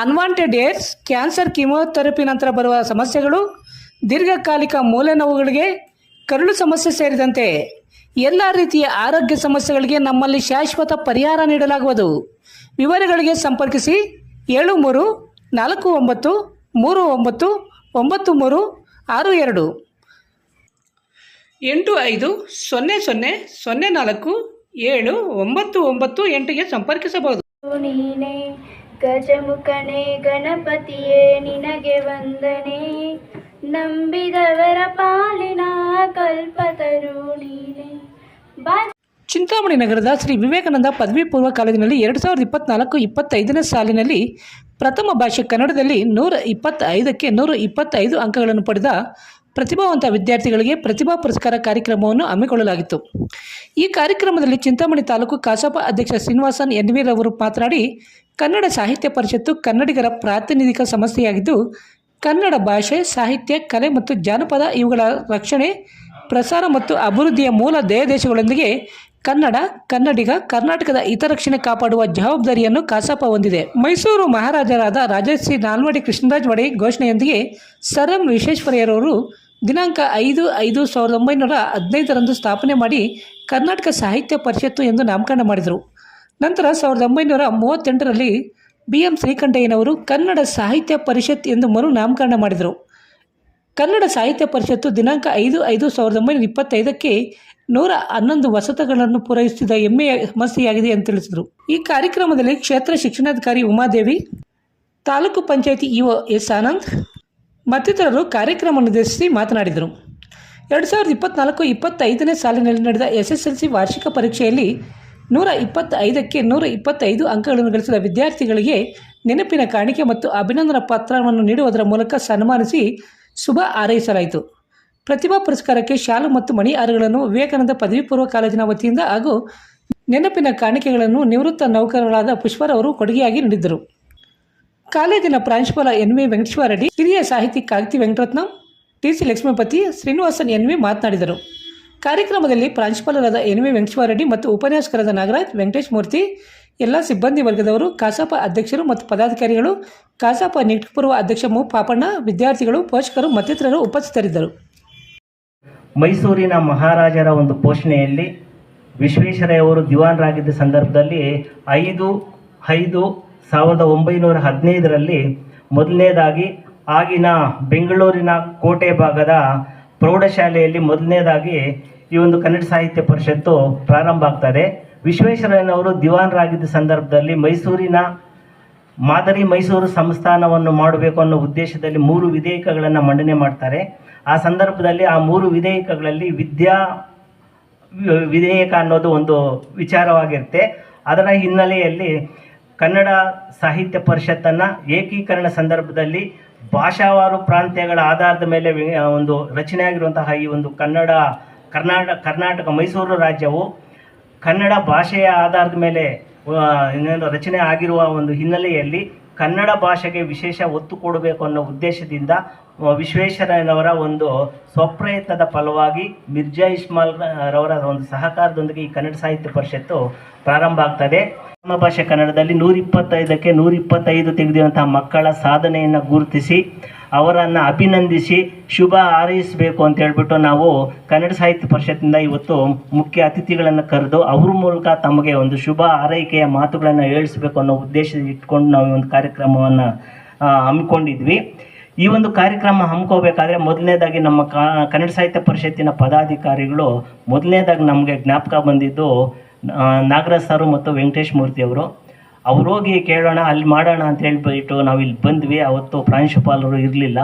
Unwanted ಏರ್ಸ್ cancer chemotherapy ನಂತರ ಬರುವ ಸಮಸ್ಯೆಗಳು, ದೀರ್ಘಕಾಲಿಕ ಮೂಲೆ ನೋವುಗಳಿಗೆ ಕರುಳು ಸಮಸ್ಯೆ ಸೇರಿದಂತೆ ಎಲ್ಲ ರೀತಿಯ ಆರೋಗ್ಯ ಸಮಸ್ಯೆಗಳಿಗೆ ನಮ್ಮಲ್ಲಿ ಶಾಶ್ವತ ಪರಿಹಾರ ನೀಡಲಾಗುವುದು. ವಿವರಗಳಿಗೆ ಸಂಪರ್ಕಿಸಿ ಏಳು ಮೂರು ನಾಲ್ಕು ಒಂಬತ್ತು ಮೂರು ಒಂಬತ್ತು ಒಂಬತ್ತು ಮೂರು ಆರು ಎರಡು. ಎಂಟು ಐದು ಸೊನ್ನೆ ಸೊನ್ನೆ ಸೊನ್ನೆ ನಾಲ್ಕು ಏಳು ಒಂಬತ್ತು ಒಂಬತ್ತು ಎಂಟಿಗೆ ಸಂಪರ್ಕಿಸಬಹುದು. ಗಜಮುಖನೇ ಗಣಪತಿಯೇ ನಿನಗೆ ವಂದನೆ. ನಂಬಿದವರ ಪಾಲಿನ ಕಲ್ಪ ಚಿಂತಾಮಣಿ ನಗರದ ಶ್ರೀ ವಿವೇಕಾನಂದ ಪದವಿ ಪೂರ್ವ ಕಾಲೇಜಿನಲ್ಲಿ ಎರಡು ಸಾವಿರದ ಇಪ್ಪತ್ನಾಲ್ಕು ಇಪ್ಪತ್ತೈದನೇ ಸಾಲಿನಲ್ಲಿ ಪ್ರಥಮ ಭಾಷೆ ಕನ್ನಡದಲ್ಲಿ ನೂರ ಇಪ್ಪತ್ತೈದಕ್ಕೆ ನೂರ ಇಪ್ಪತ್ತೈದು ಅಂಕಗಳನ್ನು ಪಡೆದ ಪ್ರತಿಭಾವಂತ ವಿದ್ಯಾರ್ಥಿಗಳಿಗೆ ಪ್ರತಿಭಾ ಪುರಸ್ಕಾರ ಕಾರ್ಯಕ್ರಮವನ್ನು ಹಮ್ಮಿಕೊಳ್ಳಲಾಗಿತ್ತು. ಈ ಕಾರ್ಯಕ್ರಮದಲ್ಲಿ ಚಿಂತಾಮಣಿ ತಾಲೂಕು ಕಸಾಪ ಅಧ್ಯಕ್ಷ ಶ್ರೀನಿವಾಸನ್ ಎನ್ವೀರ್ ಅವರು ಮಾತನಾಡಿ ಕನ್ನಡ ಸಾಹಿತ್ಯ ಪರಿಷತ್ತು ಕನ್ನಡಿಗರ ಪ್ರಾತಿನಿಧಿಕ ಸಂಸ್ಥೆಯಾಗಿದ್ದು ಕನ್ನಡ ಭಾಷೆ, ಸಾಹಿತ್ಯ, ಕಲೆ ಮತ್ತು ಜಾನಪದ ಇವುಗಳ ರಕ್ಷಣೆ, ಪ್ರಸಾರ ಮತ್ತು ಅಭಿವೃದ್ಧಿಯ ಮೂಲ ದೇಶಗಳೊಂದಿಗೆ ಕನ್ನಡ, ಕನ್ನಡಿಗ, ಕರ್ನಾಟಕದ ಹಿತರಕ್ಷಣೆ ಕಾಪಾಡುವ ಜವಾಬ್ದಾರಿಯನ್ನು ಕಸಾಪ ಹೊಂದಿದೆ. ಮೈಸೂರು ಮಹಾರಾಜರಾದ ರಾಜಶ್ರೀ ನಾಲ್ವಡಿ ಕೃಷ್ಣರಾಜ ಒಡೆ ಘೋಷಣೆಯೊಂದಿಗೆ ಸರ್ ಎಂ ವಿಶ್ವೇಶ್ವರಯ್ಯರವರು ದಿನಾಂಕ ಐದು ಐದು ಸಾವಿರದ ಒಂಬೈನೂರ ಹದಿನೈದರಂದು ಸ್ಥಾಪನೆ ಮಾಡಿ ಕರ್ನಾಟಕ ಸಾಹಿತ್ಯ ಪರಿಷತ್ತು ಎಂದು ನಾಮಕರಣ ಮಾಡಿದರು. ನಂತರ ಸಾವಿರದ ಒಂಬೈನೂರ ಮೂವತ್ತೆಂಟರಲ್ಲಿ ಬಿ ಎಂ ಶ್ರೀಕಂಠಯ್ಯನವರು ಕನ್ನಡ ಸಾಹಿತ್ಯ ಪರಿಷತ್ ಎಂದು ಮರು ನಾಮಕರಣ ಮಾಡಿದರು. ಕನ್ನಡ ಸಾಹಿತ್ಯ ಪರಿಷತ್ತು ದಿನಾಂಕ ಐದು ಐದು ಸಾವಿರದ ಒಂಬೈನೂರ ಇಪ್ಪತ್ತೈದಕ್ಕೆ ನೂರ ಹನ್ನೊಂದು ವಸತಗಳನ್ನು ಪೂರೈಸಿದ ಹೆಮ್ಮೆಯ ಸಮಸ್ಯೆಯಾಗಿದೆ ಎಂದು ತಿಳಿಸಿದರು. ಈ ಕಾರ್ಯಕ್ರಮದಲ್ಲಿ ಕ್ಷೇತ್ರ ಶಿಕ್ಷಣಾಧಿಕಾರಿ ಉಮಾದೇವಿ, ತಾಲೂಕು ಪಂಚಾಯಿತಿ ಇಒ ಎಸ್ ಆನಂದ್, ಮತ್ತಿತರರು ಕಾರ್ಯಕ್ರಮ ಉದ್ದೇಶಿಸಿ ಮಾತನಾಡಿದರು. ಎರಡು ಸಾವಿರದ ಇಪ್ಪತ್ನಾಲ್ಕು ಇಪ್ಪತ್ತೈದನೇ ಸಾಲಿನಲ್ಲಿ ನಡೆದ ಎಸ್ ವಾರ್ಷಿಕ ಪರೀಕ್ಷೆಯಲ್ಲಿ ನೂರ ಇಪ್ಪತ್ತೈದಕ್ಕೆ ನೂರ ಇಪ್ಪತ್ತೈದು ಅಂಕಗಳನ್ನು ಗಳಿಸಿದ ವಿದ್ಯಾರ್ಥಿಗಳಿಗೆ ನೆನಪಿನ ಕಾಣಿಕೆ ಮತ್ತು ಅಭಿನಂದನಾ ಪತ್ರವನ್ನು ನೀಡುವುದರ ಮೂಲಕ ಸನ್ಮಾನಿಸಿ ಶುಭ ಹಾರೈಸಲಾಯಿತು. ಪ್ರತಿಭಾ ಪುರಸ್ಕಾರಕ್ಕೆ ಶಾಲು ಮತ್ತು ಮಣಿಹಾರಗಳನ್ನು ವಿವೇಕಾನಂದ ಪದವಿ ಪೂರ್ವ ಕಾಲೇಜಿನ ವತಿಯಿಂದ ಹಾಗೂ ನೆನಪಿನ ಕಾಣಿಕೆಗಳನ್ನು ನಿವೃತ್ತ ನೌಕರರಾದ ಪುಷ್ಪರವರು ಕೊಡುಗೆಯಾಗಿ ನೀಡಿದ್ದರು. ಕಾಲೇಜಿನ ಪ್ರಾಂಶುಪಾಲ ಎನ್ ವಿ ವೆಂಕಟೇಶ್ವರ ರೆಡ್ಡಿ, ಹಿರಿಯ ಸಾಹಿತಿ Kagati Venkataratnam, T C Lakshmipathi Srinivasan N V ಮಾತನಾಡಿದರು. ಕಾರ್ಯಕ್ರಮದಲ್ಲಿ ಪ್ರಾಂಶುಪಾಲರಾದ ಎನ್ ವಿ ವೆಂಕಟೇಶ್ವರರೆಡ್ಡಿ ಮತ್ತು ಉಪನ್ಯಾಸಕರಾದ ನಾಗರಾಜ್, ವೆಂಕಟೇಶ್ ಮೂರ್ತಿ, ಎಲ್ಲ ಸಿಬ್ಬಂದಿ ವರ್ಗದವರು, ಕಸಾಪ ಅಧ್ಯಕ್ಷರು ಮತ್ತು ಪದಾಧಿಕಾರಿಗಳು, ಕಸಾಪ ನಿಟ್ಟಪೂರ್ವ ಅಧ್ಯಕ್ಷ ಮು. ಪಾಪಣ್ಣ, ವಿದ್ಯಾರ್ಥಿಗಳು, ಪೋಷಕರು ಮತ್ತಿತರರು ಉಪಸ್ಥಿತರಿದ್ದರು. ಮೈಸೂರಿನ ಮಹಾರಾಜರ ಒಂದು ಪೋಷಣೆಯಲ್ಲಿ ವಿಶ್ವೇಶ್ವರಯ್ಯವರು ದಿವಾನರಾಗಿದ್ದ ಸಂದರ್ಭದಲ್ಲಿ ಐದು ಐದು ಸಾವಿರದ ಒಂಬೈನೂರ ಹದಿನೈದರಲ್ಲಿ ಮೊದಲನೇದಾಗಿ ಆಗಿನ ಬೆಂಗಳೂರಿನ ಕೋಟೆ ಭಾಗದ ಪ್ರೌಢಶಾಲೆಯಲ್ಲಿ ಮೊದಲನೇದಾಗಿ ಈ ಒಂದು ಕನ್ನಡ ಸಾಹಿತ್ಯ ಪರಿಷತ್ತು ಪ್ರಾರಂಭ ಆಗ್ತದೆ. ವಿಶ್ವೇಶ್ವರಯ್ಯನವರು ದಿವಾನರಾಗಿದ್ದ ಸಂದರ್ಭದಲ್ಲಿ ಮೈಸೂರಿನ ಮಾದರಿ ಮೈಸೂರು ಸಂಸ್ಥಾನವನ್ನು ಮಾಡಬೇಕು ಅನ್ನೋ ಉದ್ದೇಶದಲ್ಲಿ ಮೂರು ವಿಧೇಯಕಗಳನ್ನು ಮಂಡನೆ ಮಾಡ್ತಾರೆ. ಆ ಸಂದರ್ಭದಲ್ಲಿ ಆ ಮೂರು ವಿಧೇಯಕಗಳಲ್ಲಿ ವಿದ್ಯಾ, ವಿಧೇಯಕ ಅನ್ನೋದು ಒಂದು ವಿಚಾರವಾಗಿರುತ್ತೆ. ಅದರ ಹಿನ್ನೆಲೆಯಲ್ಲಿ ಕನ್ನಡ ಸಾಹಿತ್ಯ ಪರಿಷತ್ತನ್ನು ಏಕೀಕರಣ ಸಂದರ್ಭದಲ್ಲಿ ಭಾಷಾವಾರು ಪ್ರಾಂತ್ಯಗಳ ಆಧಾರದ ಮೇಲೆ ಒಂದು ರಚನೆ ಆಗಿರುವಂತಹ ಈ ಒಂದು ಕನ್ನಡ ಕರ್ನಾಟಕ ಕರ್ನಾಟಕ, ಮೈಸೂರು ರಾಜ್ಯವು ಕನ್ನಡ ಭಾಷೆಯ ಆಧಾರದ ಮೇಲೆ ರಚನೆ ಆಗಿರುವ ಒಂದು ಹಿನ್ನೆಲೆಯಲ್ಲಿ ಕನ್ನಡ ಭಾಷೆಗೆ ವಿಶೇಷ ಒತ್ತು ಕೊಡಬೇಕು ಅನ್ನೋ ಉದ್ದೇಶದಿಂದ ವಿಶ್ವೇಶ್ವರಯ್ಯನವರ ಒಂದು ಸ್ವಪ್ರಯತ್ನದ ಫಲವಾಗಿ ಮಿರ್ಜಾ ಇಸ್ಮಾಲ್ ರವರ ಒಂದು ಸಹಕಾರದೊಂದಿಗೆ ಈ ಕನ್ನಡ ಸಾಹಿತ್ಯ ಪರಿಷತ್ತು ಪ್ರಾರಂಭ ಆಗ್ತದೆ. ನಮ್ಮ ಭಾಷೆ ಕನ್ನಡದಲ್ಲಿ ನೂರಿಪ್ಪತ್ತೈದಕ್ಕೆ ನೂರಿಪ್ಪತ್ತೈದು ನೂರ ತೆಗೆದಿರುವಂತಹ ಮಕ್ಕಳ ಸಾಧನೆಯನ್ನು ಗುರುತಿಸಿ ಅವರನ್ನು ಅಭಿನಂದಿಸಿ ಶುಭ ಹಾರೈಸಬೇಕು ಅಂತ ಹೇಳ್ಬಿಟ್ಟು ನಾವು ಕನ್ನಡ ಸಾಹಿತ್ಯ ಪರಿಷತ್ತಿಂದ ಇವತ್ತು ಮುಖ್ಯ ಅತಿಥಿಗಳನ್ನು ಕರೆದು ಅವ್ರ ಮೂಲಕ ತಮಗೆ ಒಂದು ಶುಭ ಹಾರೈಕೆಯ ಮಾತುಗಳನ್ನು ಹೇಳಿಸ್ಬೇಕು ಅನ್ನೋ ಉದ್ದೇಶ ಇಟ್ಕೊಂಡು ನಾವು ಒಂದು ಕಾರ್ಯಕ್ರಮವನ್ನು ಹಮ್ಮಿಕೊಂಡಿದ್ವಿ. ಈ ಒಂದು ಕಾರ್ಯಕ್ರಮ ಹಮ್ಮಿಕೋಬೇಕಾದ್ರೆ ಮೊದಲನೇದಾಗಿ ನಮ್ಮ ಕನ್ನಡ ಸಾಹಿತ್ಯ ಪರಿಷತ್ತಿನ ಪದಾಧಿಕಾರಿಗಳು ಮೊದಲನೇದಾಗಿ ನಮಗೆ ಜ್ಞಾಪಕ ಬಂದಿದ್ದು ನಾಗರಾಜ್ ಸರ್ ಮತ್ತು ವೆಂಕಟೇಶ್ ಮೂರ್ತಿ ಅವರು ಅವ್ರು ಹೋಗಿ ಕೇಳೋಣ, ಅಲ್ಲಿ ಮಾಡೋಣ ಅಂತ ಹೇಳ್ಬಿಟ್ಟು ನಾವು ಇಲ್ಲಿ ಬಂದ್ವಿ. ಅವತ್ತು ಪ್ರಾಂಶುಪಾಲರು ಇರಲಿಲ್ಲ.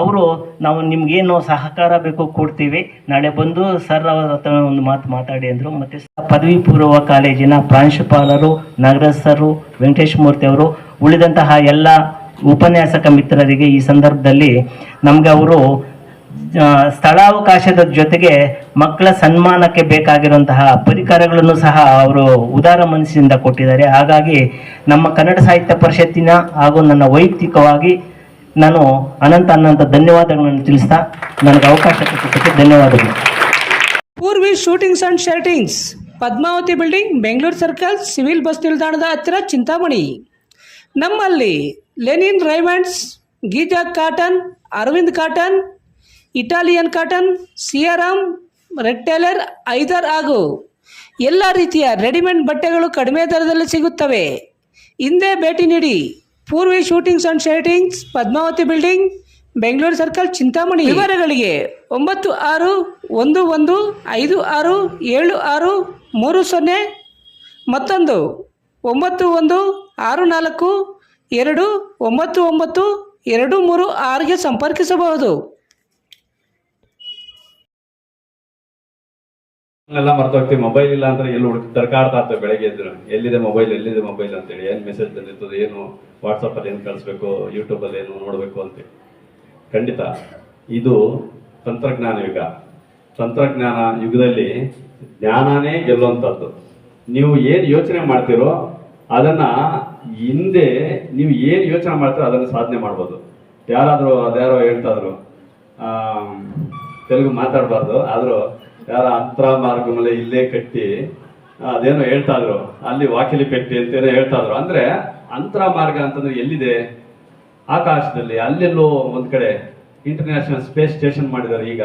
ಅವರು, ನಾವು ನಿಮ್ಗೇನು ಸಹಕಾರ ಬೇಕು ಕೊಡ್ತೀವಿ. ನಾಳೆ ಬಂದು ಸರ್ ಅವರ ಹತ್ರ ಒಂದು ಮಾತು ಮಾತಾಡಿ ಅಂದರು. ಮತ್ತು ಪದವಿ ಪೂರ್ವ ಕಾಲೇಜಿನ ಪ್ರಾಂಶುಪಾಲರು ನಾಗರಾಜ್ ವೆಂಕಟೇಶ್ ಮೂರ್ತಿ ಅವರು, ಉಳಿದಂತಹ ಎಲ್ಲ ಉಪನ್ಯಾಸಕ ಮಿತ್ರರಿಗೆ ಈ ಸಂದರ್ಭದಲ್ಲಿ ನಮಗೆ ಅವರು ಸ್ಥಳಾವಕಾಶದ ಜೊತೆಗೆ ಮಕ್ಕಳ ಸನ್ಮಾನಕ್ಕೆ ಬೇಕಾಗಿರುವಂತಹ ಪರಿಕರಗಳನ್ನು ಸಹ ಅವರು ಉದಾರ ಮನಸ್ಸಿನಿಂದ ಕೊಟ್ಟಿದ್ದಾರೆ. ಹಾಗಾಗಿ ನಮ್ಮ ಕನ್ನಡ ಸಾಹಿತ್ಯ ಪರಿಷತ್ತಿನ ಹಾಗೂ ನನ್ನ ವೈಯಕ್ತಿಕವಾಗಿ ನಾನು ಅನಂತ ಅನಂತ ಧನ್ಯವಾದಗಳನ್ನು ತಿಳಿಸ್ತಾ ನನಗೆ ಅವಕಾಶ ಕೊಟ್ಟಿದ್ದಕ್ಕೆ ಧನ್ಯವಾದಗಳು. Purvi suitings and shirtings Padmavathi building, Bengaluru circle, civil bus ನಿಲ್ದಾಣದ ಹತ್ತಿರ ಚಿಂತಾಮಣಿ. ನಮ್ಮಲ್ಲಿ linen Raymonds Giza cotton, Arvind cotton Italian cotton, Siyaram, red tailor, ಐದರ್ ಹಾಗೂ ಎಲ್ಲ ರೀತಿಯ ರೆಡಿಮೇಡ್ ಬಟ್ಟೆಗಳು ಕಡಿಮೆ ದರದಲ್ಲಿ ಸಿಗುತ್ತವೆ. ಹಿಂದೆ ಭೇಟಿ ನೀಡಿ. Purvi suitings and shirtings Padmavathi building, Bengaluru circle, Chintamani. ವಿವರಗಳಿಗೆ ಒಂಬತ್ತು ಆರು ಒಂದು ಒಂದು ಐದು ಆರು ಏಳು ಆರು ಮೂರು ಸೊನ್ನೆ, ಮತ್ತೊಂದು ಒಂಬತ್ತು ಒಂದು ಆರು ನಾಲ್ಕು ಎರಡು ಒಂಬತ್ತು ಒಂಬತ್ತು ಎರಡು ಮೂರು ಆರಿಗೆ ಸಂಪರ್ಕಿಸಬಹುದು. ಎಲ್ಲ ಮರ್ತೋಗ್ತೀವಿ ಮೊಬೈಲ್ ಇಲ್ಲ ಅಂದ್ರೆ ಎಲ್ಲಿ ಹುಡುಕಿ ತರ್ಕಾಡ್ತಾ ಇರ್ತೇವೆ ಬೆಳಗ್ಗೆ ಎದ್ದು ಎಲ್ಲಿದೆ ಮೊಬೈಲ್ ಎಲ್ಲಿದೆ ಮೊಬೈಲ್ ಅಂತೇಳಿ ಏನು ಮೆಸೇಜ್ ಬಂದಿರ್ತದೆ ಏನು ವಾಟ್ಸಪ್ ಅಲ್ಲಿ ಏನು ಕಳಿಸ್ಬೇಕು ಯೂಟ್ಯೂಬ್ ಅಲ್ಲಿ ಏನು ನೋಡಬೇಕು ಅಂತ ಖಂಡಿತ ಇದು ತಂತ್ರಜ್ಞಾನ ಯುಗ. ತಂತ್ರಜ್ಞಾನ ಯುಗದಲ್ಲಿ ಜ್ಞಾನನೇ ಗೆಲ್ಲುವಂಥದ್ದು. ನೀವು ಏನು ಯೋಚನೆ ಮಾಡ್ತೀರೋ ಅದನ್ನ ಹಿಂದೆ ನೀವು ಏನು ಯೋಚನೆ ಮಾಡ್ತೀರೋ ಅದನ್ನು ಸಾಧನೆ ಮಾಡ್ಬೋದು. ಯಾರಾದರೂ ಅದ್ಯಾರೋ ಹೇಳ್ತಾ ಇದ್ರು ಆಮ್, ತೆಲುಗು ಮಾತಾಡಬಾರ್ದು ಆದರೂ ಯಾರ ಅಂತರ ಮಾರ್ಗ ಮೇಲೆ ಇಲ್ಲೇ ಕಟ್ಟಿ ಅದೇನೋ ಹೇಳ್ತಾ ಇದ್ರು. ಅಲ್ಲಿ ವಾಕಿಲಿ ಪೆಟ್ಟಿ ಅಂತೇನೋ ಹೇಳ್ತಾ ಇದ್ರು. ಅಂದ್ರೆ ಅಂತರ ಮಾರ್ಗ ಅಂತಂದ್ರೆ ಎಲ್ಲಿದೆ? ಆಕಾಶದಲ್ಲಿ. ಅಲ್ಲೆಲ್ಲೋ ಒಂದ್ ಕಡೆ ಇಂಟರ್ನ್ಯಾಷನಲ್ ಸ್ಪೇಸ್ ಸ್ಟೇಷನ್ ಮಾಡಿದ್ದಾರೆ ಈಗ.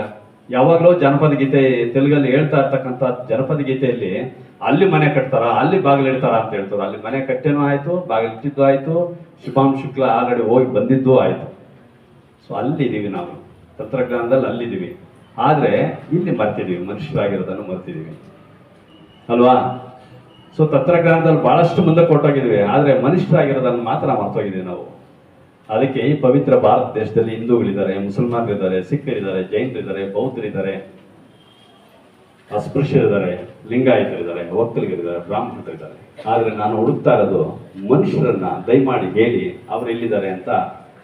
ಯಾವಾಗಲೂ ಜನಪದ ಗೀತೆ ತೆಲುಗಲ್ಲಿ ಹೇಳ್ತಾ ಇರ್ತಕ್ಕಂಥ ಜನಪದ ಗೀತೆಯಲ್ಲಿ ಅಲ್ಲಿ ಮನೆ ಕಟ್ತಾರ? ಅಲ್ಲಿ ಬಾಗಿಲು ಬಾಗಿಲಿಡ್ತಾರ ಅಂತ ಹೇಳ್ತಾರೆ. ಅಲ್ಲಿ ಮನೆ ಕಟ್ಟೇನೂ ಆಯ್ತು ಬಾಗಿಲಿಟ್ಟಿದ್ದು ಆಯ್ತು ಶುಭಾಂ ಶುಕ್ಲ ಆಲ್ರೆಡಿ ಹೋಗಿ ಬಂದಿದ್ದು ಆಯ್ತು. ಸೊ ಅಲ್ಲಿದ್ದೀವಿ ನಾವು. ತಂತ್ರಜ್ಞಾನದಲ್ಲಿ ಅಲ್ಲಿದ್ದೀವಿ. ಆದ್ರೆ ಇಲ್ಲಿ ಮರ್ತಿದ್ದೀವಿ ಮನುಷ್ಯರಾಗಿರೋದನ್ನು ಮರ್ತಿದ್ದೀವಿ ಅಲ್ವಾ? ಸೊ ತಂತ್ರಜ್ಞಾನದಲ್ಲಿ ಬಹಳಷ್ಟು ಮುಂದೆ ಕೊಟ್ಟೋಗಿದ್ವಿ, ಆದರೆ ಮನುಷ್ಯರಾಗಿರೋದನ್ನು ಮಾತ್ರ ಮರ್ತೋಗಿದ್ದೀವಿ ನಾವು. ಅದಕ್ಕೆ ಈ ಪವಿತ್ರ ಭಾರತ ದೇಶದಲ್ಲಿ ಹಿಂದೂಗಳಿದ್ದಾರೆ, ಮುಸಲ್ಮಾನರಿದ್ದಾರೆ, ಸಿಖ್ಖರಿದ್ದಾರೆ, ಜೈನರಿದ್ದಾರೆ, ಬೌದ್ಧರಿದ್ದಾರೆ, ಅಸ್ಪೃಶ್ಯರಿದ್ದಾರೆ, ಲಿಂಗಾಯತರಿದ್ದಾರೆ, ಒಕ್ಕಲಿಗರಿದ್ದಾರೆ, ಬ್ರಾಹ್ಮಣರಿದ್ದಾರೆ. ಆದರೆ ನಾನು ಹುಡುಕ್ತಾ ಇರೋದು, ಮನುಷ್ಯರನ್ನ ದಯಮಾಡಿ ಹೇಳಿ ಅವ್ರು ಎಲ್ಲಿದ್ದಾರೆ ಅಂತ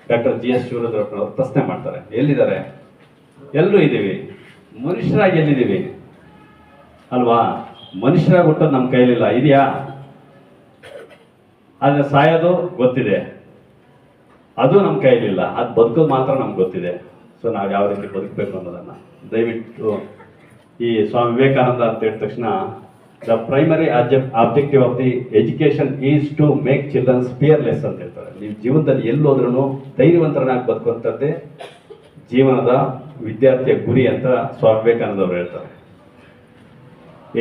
ಡಾಕ್ಟರ್ ಜಿ ಎಸ್ ಶಿವರುದ್ರಪ್ಪನವರು ಪ್ರಶ್ನೆ ಮಾಡ್ತಾರೆ. ಎಲ್ಲಿದ್ದಾರೆ? ಎಲ್ಲರೂ ಇದ್ದೀವಿ. ಮನುಷ್ಯರಾಗಿ ಎಲ್ಲಿದ್ದೀವಿ? ಅಲ್ವಾ? ಮನುಷ್ಯರಾಗಿ ಹುಟ್ಟೋದು ನಮ್ಮ ಕೈಲಿಲ್ಲ ಇದೆಯಾ? ಆದರೆ ಸಾಯೋದು ಗೊತ್ತಿದೆ. ಅದು ನಮ್ಮ ಕೈಲಿಲ್ಲ ಅದು ಬದುಕೋದು ಮಾತ್ರ ನಮ್ಗೆ ಗೊತ್ತಿದೆ. ಸೊ ನಾವು ಯಾವ ರೀತಿ ಬದುಕಬೇಕು ಅನ್ನೋದನ್ನು. ದಯವಿಟ್ಟು ಈ ಸ್ವಾಮಿ ವಿವೇಕಾನಂದ ಅಂತ ಹೇಳಿದ ತಕ್ಷಣ the primary objective of the education is to make childrens fearless ಅಂತ ಹೇಳ್ತಾರೆ. ನೀವು ಜೀವನದಲ್ಲಿ ಎಲ್ಲೋದ್ರೂ ಧೈರ್ಯವಂತರನ್ನಾಗಿ ಬದುಕುವಂಥದ್ದೇ ಜೀವನದ ವಿದ್ಯಾರ್ಥಿಯ ಗುರಿ ಅಂತ ಸ್ವಾಮಿ ವಿವೇಕಾನಂದವರು ಹೇಳ್ತಾರೆ.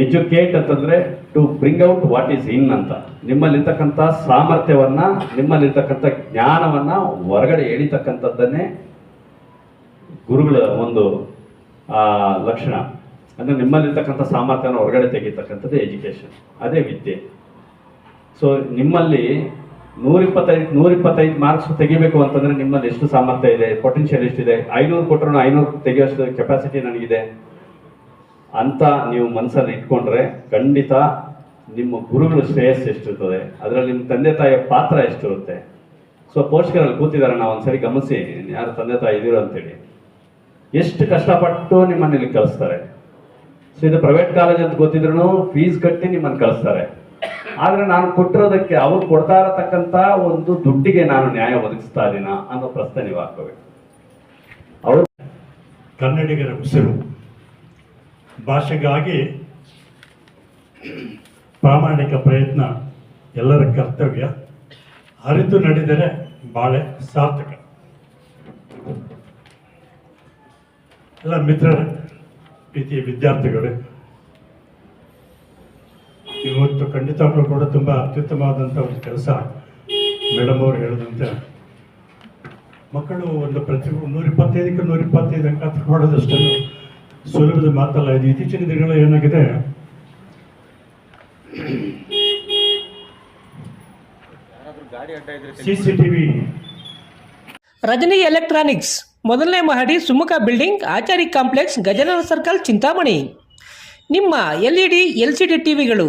ಎಜುಕೇಟ್ ಅಂತಂದ್ರೆ to bring out what is in ಅಂತ. ನಿಮ್ಮಲ್ಲಿರ್ತಕ್ಕಂಥ ಸಾಮರ್ಥ್ಯವನ್ನ, ನಿಮ್ಮಲ್ಲಿರ್ತಕ್ಕಂಥ ಜ್ಞಾನವನ್ನ ಹೊರಗಡೆ ಎಳಿತಕ್ಕಂಥದ್ದನ್ನೇ ಗುರುಗಳ ಒಂದು ಲಕ್ಷಣ. ಅಂದ್ರೆ ನಿಮ್ಮಲ್ಲಿರ್ತಕ್ಕಂಥ ಸಾಮರ್ಥ್ಯನ ಹೊರಗಡೆ ತೆಗಿತಕ್ಕಂಥದ್ದು ಎಜುಕೇಶನ್ ಅದೇ ವಿದ್ಯೆ. ಸೊ ನಿಮ್ಮಲ್ಲಿ ನೂರಿಪ್ಪತ್ತೈದು ನೂರಿಪ್ಪತ್ತೈದು ಮಾರ್ಕ್ಸ್ ತೆಗಿಬೇಕು ಅಂತಂದ್ರೆ ನಿಮ್ಮಲ್ಲಿ ಎಷ್ಟು ಸಾಮರ್ಥ್ಯ ಇದೆ? ಪೊಟೆನ್ಷಿಯಲ್ ಎಷ್ಟಿದೆ? ಐನೂರು ಕೊಟ್ಟರು ಐನೂರು ತೆಗೆಯೋಷ್ಟು ಕೆಪಾಸಿಟಿ ನನಗಿದೆ. ಅಂತ ನೀವು ಮನಸ್ಸಲ್ಲಿ ಇಟ್ಕೊಂಡ್ರೆ ಖಂಡಿತ ನಿಮ್ಮ ಗುರುಗಳ ಶ್ರೇಯಸ್ ಎಷ್ಟಿರ್ತದೆ, ಅದರಲ್ಲಿ ನಿಮ್ಮ ತಂದೆ ತಾಯಿಯ ಪಾತ್ರ ಎಷ್ಟಿರುತ್ತೆ? ಸೊ ಪೋಷಕರಲ್ಲಿ ಕೂತಿದ್ದಾರೆ, ನಾವು ಒಂದ್ಸರಿ ಗಮನಿಸಿ, ಯಾರು ತಂದೆ ತಾಯಿ ಇದ್ದೀರೋ ಅಂತೇಳಿ. ಎಷ್ಟು ಕಷ್ಟಪಟ್ಟು ನಿಮ್ಮನ್ನ ಇಲ್ಲಿ ಕಳಿಸ್ತಾರೆ? ಸೊ ಇದು ಪ್ರೈವೇಟ್ ಕಾಲೇಜ್ ಅಂತ ಗೊತ್ತಿದ್ರು ಫೀಸ್ ಕಟ್ಟಿ ನಿಮ್ಮನ್ನು ಕಳಿಸ್ತಾರೆ. ಆದ್ರೆ ನಾನು ಕೊಟ್ಟಿರೋದಕ್ಕೆ ಅವ್ರು ಕೊಡ್ತಾ ಇರತಕ್ಕಂತ ಒಂದು ದುಡ್ಡಿಗೆ ನಾನು ನ್ಯಾಯ ಒದಗಿಸ್ತಾ ಇದೀನ ಅನ್ನೋ ಪ್ರಶ್ನೆ ನೀವು ಹಾಕೋಬೇಕು ಅವರು ಕನ್ನಡಿಗರ ಉಸಿರು. ಭಾಷೆಗಾಗಿ ಪ್ರಾಮಾಣಿಕ ಪ್ರಯತ್ನ ಎಲ್ಲರ ಕರ್ತವ್ಯ. ಅರಿತು ನಡೆದರೆ ಬಾಳೆ ಸಾರ್ಥಕ. ಎಲ್ಲ ಮಿತ್ರರ, ಪ್ರೀತಿಯ ವಿದ್ಯಾರ್ಥಿಗಳು ಇವತ್ತು ಖಂಡಿತವಾಗ್ಲೂ ಕೂಡ ತುಂಬ ಅತ್ಯುತ್ತಮವಾದಂಥ ಒಂದು ಕೆಲಸ ಮೇಡಮ್ ಅವರು ಹೇಳಿದಂತೆ. ಮಕ್ಕಳು ಒಂದು ಪ್ರತಿ ನೂರ ಇಪ್ಪತ್ತೈದಕ್ಕೆ ನೂರ ಇಪ್ಪತ್ತೈದು ಅಂಕ ತಗೊಳ್ಳೋದಷ್ಟು ಸುಲಭದ ಮಾತಲ್ಲ. ಇದು ಇತ್ತೀಚಿನ ದಿನಗಳು ಏನಾಗಿದೆ? C C T V Rajani electronics ಮೊದಲನೇ ಮಹಡಿ Sumukha building Achari complex Gajanana circle Chintamani. ನಿಮ್ಮ L E D L C D ಟಿವಿಗಳು.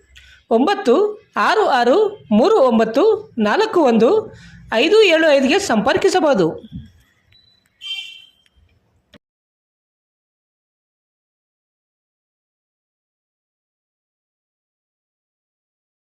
ಒಂಬತ್ತು ಆರು ಆರು ಮೂರು ಒಂಬತ್ತು ನಾಲ್ಕು ಒಂದು ಐದು ಏಳು ಐದುಗೆ ಸಂಪರ್ಕಿಸಬಹುದು.